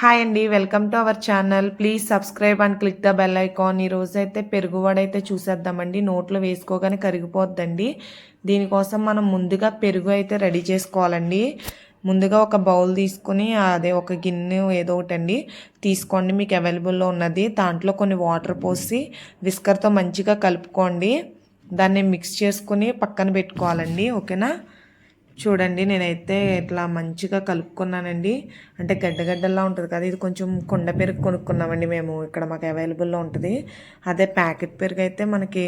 Hi అండి welcome to our channel please subscribe and click the bell icon ఈ రోజు అయితే పెరుగువాడైతే చూసేద్దామండి. నోట్లో వేసుకోగానే కరిగిపోద్దండి. దీనికోసం మనం ముందుగా పెరుగు అయితే రెడీ చేసుకోవాలండి. ముందుగా ఒక బౌల్ తీసుకుని అదే ఒక గిన్నె ఏదో ఒకటి అండి తీసుకోండి. మీకు అవైలబుల్లో ఉన్నది. దాంట్లో కొన్ని వాటర్ పోసి విస్కర్తో మంచిగా కలుపుకోండి. దాన్ని మిక్స్ చేసుకుని పక్కన పెట్టుకోవాలండి. ఓకేనా? చూడండి నేనైతే ఇట్లా మంచిగా కలుపుకున్నానండి. అంటే గడ్డగడ్డల్లా ఉంటుంది కదా ఇది కొంచెం కొండ పెరుగు కొనుక్కున్నామండి మేము. ఇక్కడ మాకు అవైలబుల్లో ఉంటుంది. అదే ప్యాకెట్ పెరుగు అయితే మనకి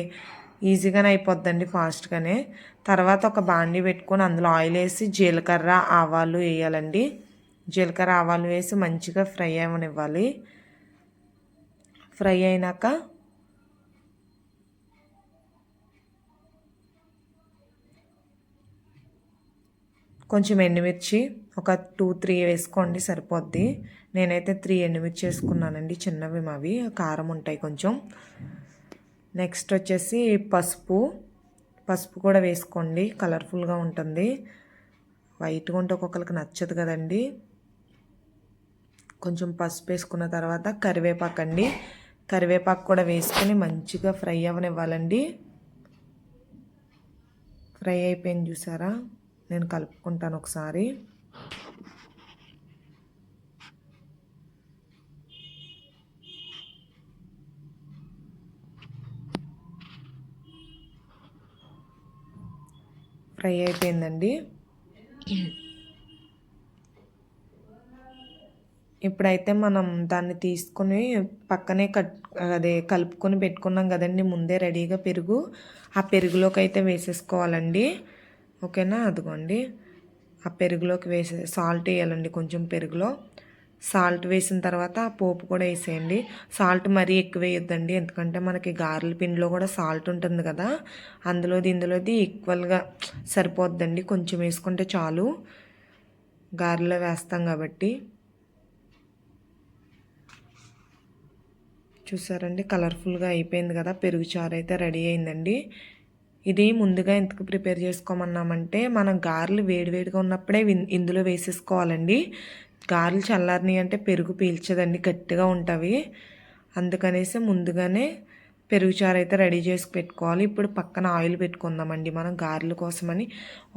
ఈజీగానే అయిపోద్దండి ఫాస్ట్గానే. తర్వాత ఒక బాండి పెట్టుకొని అందులో ఆయిల్ వేసి జీలకర్ర ఆవాలు వేయాలండి. జీలకర్ర ఆవాలు వేసి మంచిగా ఫ్రై అవ్వనివ్వాలి. ఫ్రై అయినాక కొంచెం ఎండుమిర్చి ఒక టూ త్రీ వేసుకోండి సరిపోద్ది. నేనైతే త్రీ ఎండుమిర్చి వేసుకున్నానండి చిన్నవి మావి కారం ఉంటాయి కొంచెం. నెక్స్ట్ వచ్చేసి పసుపు. పసుపు కూడా వేసుకోండి కలర్ఫుల్గా ఉంటుంది. వైట్గా ఉంటే ఒక్కొక్కరికి నచ్చదు కదండి. కొంచెం పసుపు వేసుకున్న తర్వాత కరివేపాకు అండి కరివేపాకు కూడా వేసుకొని మంచిగా ఫ్రై అవ్వనివ్వాలండి. ఫ్రై అయిపోయింది చూసారా? నేను కలుపుకుంటాను ఒకసారి. ఫ్రై అయిపోయిందండి. ఇప్పుడైతే మనం దాన్ని తీసుకొని పక్కనే కట్ అదే కలుపుకొని పెట్టుకున్నాం కదండి ముందే రెడీగా పెరుగు. ఆ పెరుగులోకి అయితే వేసేసుకోవాలండి. ఓకేనా? అదిగోండి. ఆ పెరుగులోకి వేసే సాల్ట్ వేయాలండి కొంచెం పెరుగులో. సాల్ట్ వేసిన తర్వాత ఆ పోపు కూడా వేసేయండి. సాల్ట్ మరీ ఎక్కువ వేయొద్దండి. ఎందుకంటే మనకి గారెల పిండిలో కూడా సాల్ట్ ఉంటుంది కదా. అందులోది ఇందులోది ఈక్వల్గా సరిపోద్దండి. కొంచెం వేసుకుంటే చాలు. గారెలో వేస్తాం కాబట్టి. చూసారండి? కలర్ఫుల్గా అయిపోయింది కదా. పెరుగు చారు అయితే రెడీ అయిందండి. ఇది ముందుగా ఎందుకు ప్రిపేర్ చేసుకోమన్నామంటే మనం గారెలు వేడివేడిగా ఉన్నప్పుడే ఇందులో వేసేసుకోవాలండి. గారెలు చల్లారిని అంటే పెరుగు పీల్చదండి గట్టిగా ఉంటవి. అందుకనేసి ముందుగానే పెరుగు చారు అయితే రెడీ చేసి పెట్టుకోవాలి. ఇప్పుడు పక్కన ఆయిల్ పెట్టుకుందామండి. మనం గారెల కోసమని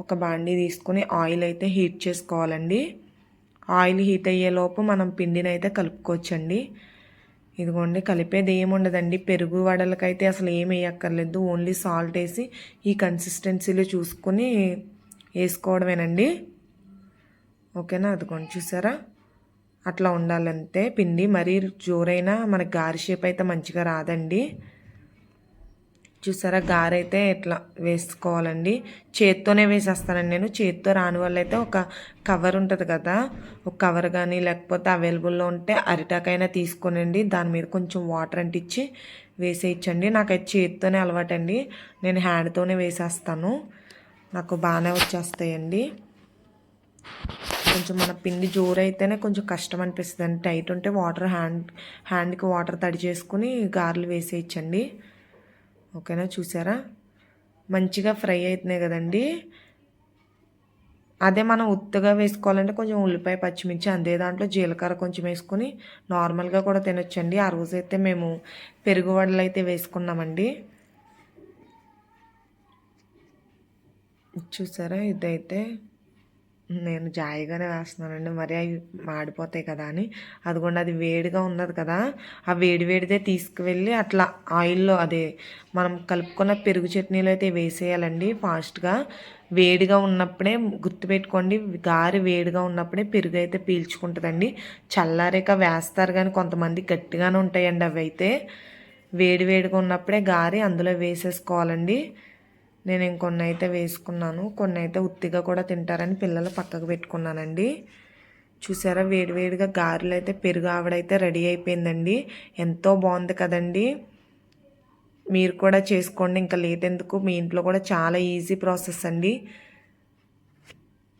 ఒక బాండీ తీసుకొని ఆయిల్ అయితే హీట్ చేసుకోవాలండి. ఆయిల్ హీట్ అయ్యేలోపు మనం పిండిని అయితే కలుపుకోవచ్చండి. ఇదిగోండి కలిపేది ఏముండదండి పెరుగు వడలకైతే అసలు ఏం వేయక్కర్లేదు. ఓన్లీ సాల్ట్ వేసి ఈ కన్సిస్టెన్సీలో చూసుకొని వేసుకోవడమేనండి. ఓకేనా? అదిగోండి చూసారా? అట్లా ఉండాలంటే పిండి మరీ జోరైనా మనకి గారి షేప్ అయితే మంచిగా రాదండి. చూసారా? గారైతే ఇట్లా వేసుకోవాలండి? చేత్తోనే వేసేస్తానండి నేను. చేత్తో రాని వల్ల అయితే ఒక కవర్ ఉంటుంది కదా? ఒక కవర్ కానీ లేకపోతే అవైలబుల్లో ఉంటే అరిటాకైనా తీసుకోనండి. దాని మీద కొంచెం వాటర్ అంటించి వేసేయచ్చండి. నాకైతే చేత్తోనే అలవాటండి. నేను హ్యాండ్తోనే వేసేస్తాను. నాకు బాగానే వచ్చేస్తాయండి. కొంచెం మన పిండి జోరు అయితేనే కొంచెం కష్టం అనిపిస్తుంది అండి టైట్ ఉంటే వాటర్ హ్యాండ్ హ్యాండ్కి వాటర్ తడి చేసుకుని గారెలు వేసేయచ్చండి. ఓకేనా? చూసారా? మంచిగా ఫ్రై అవుతున్నాయి కదండి. అదే మనం ఉత్తగా వేసుకోవాలంటే కొంచెం ఉల్లిపాయ పచ్చిమిర్చి అందే దాంట్లో జీలకర్ర కొంచెం వేసుకొని నార్మల్గా కూడా తినొచ్చండి. ఆ రోజైతే మేము పెరుగు వడలు అయితే వేసుకున్నామండి. చూసారా? ఇదైతే నేను జాయిగానే వేస్తున్నానండి. మరి అవి మాడిపోతాయి కదా అని. అదిగోండి అది వేడిగా ఉన్నది కదా. ఆ వేడి వేడిదే తీసుకువెళ్ళి అట్లా ఆయిల్లో అదే మనం కలుపుకున్న పెరుగు చట్నీలో అయితే వేసేయాలండి ఫాస్ట్గా. వేడిగా ఉన్నప్పుడే గుర్తుపెట్టుకోండి గారి వేడిగా ఉన్నప్పుడే పెరుగు అయితే పీల్చుకుంటుందండి. చల్లారేక వేస్తారు కానీ కొంతమంది గట్టిగానే ఉంటాయండి అవి అయితే. వేడి వేడిగా ఉన్నప్పుడే గారి అందులో వేసేసుకోవాలండి. నేను ఇంకొన్ని అయితే వేసుకున్నాను. కొన్ని అయితే ఉత్తిగా కూడా తింటారని పిల్లలు పక్కకు పెట్టుకున్నానండి. చూసారా వేడివేడిగా గారెలు అయితే పెరుగు ఆవిడైతే రెడీ అయిపోయిందండి. ఎంతో బాగుంది కదండి. మీరు కూడా చేసుకోండి ఇంకా లేట్ ఎందుకు మీ ఇంట్లో కూడా చాలా ఈజీ ప్రాసెస్ అండి.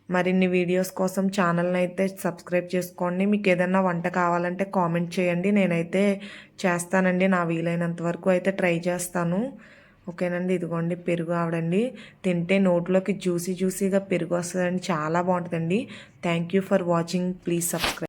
మరిన్ని వీడియోస్ కోసం ఛానల్ని అయితే సబ్స్క్రైబ్ చేసుకోండి. మీకు ఏదైనా వంట కావాలంటే కామెంట్ చేయండి. నేనైతే చేస్తానండి. నా వీలైనంత వరకు అయితే ట్రై చేస్తాను. ఓకేనండి ఇదిగోండి పెరుగు ఆవిడండి. తింటే నోట్లోకి జ్యూసీ జ్యూసీగా పెరుగు వస్తుందండి చాలా బాగుంటుందండి. Thank you for watching. Please subscribe.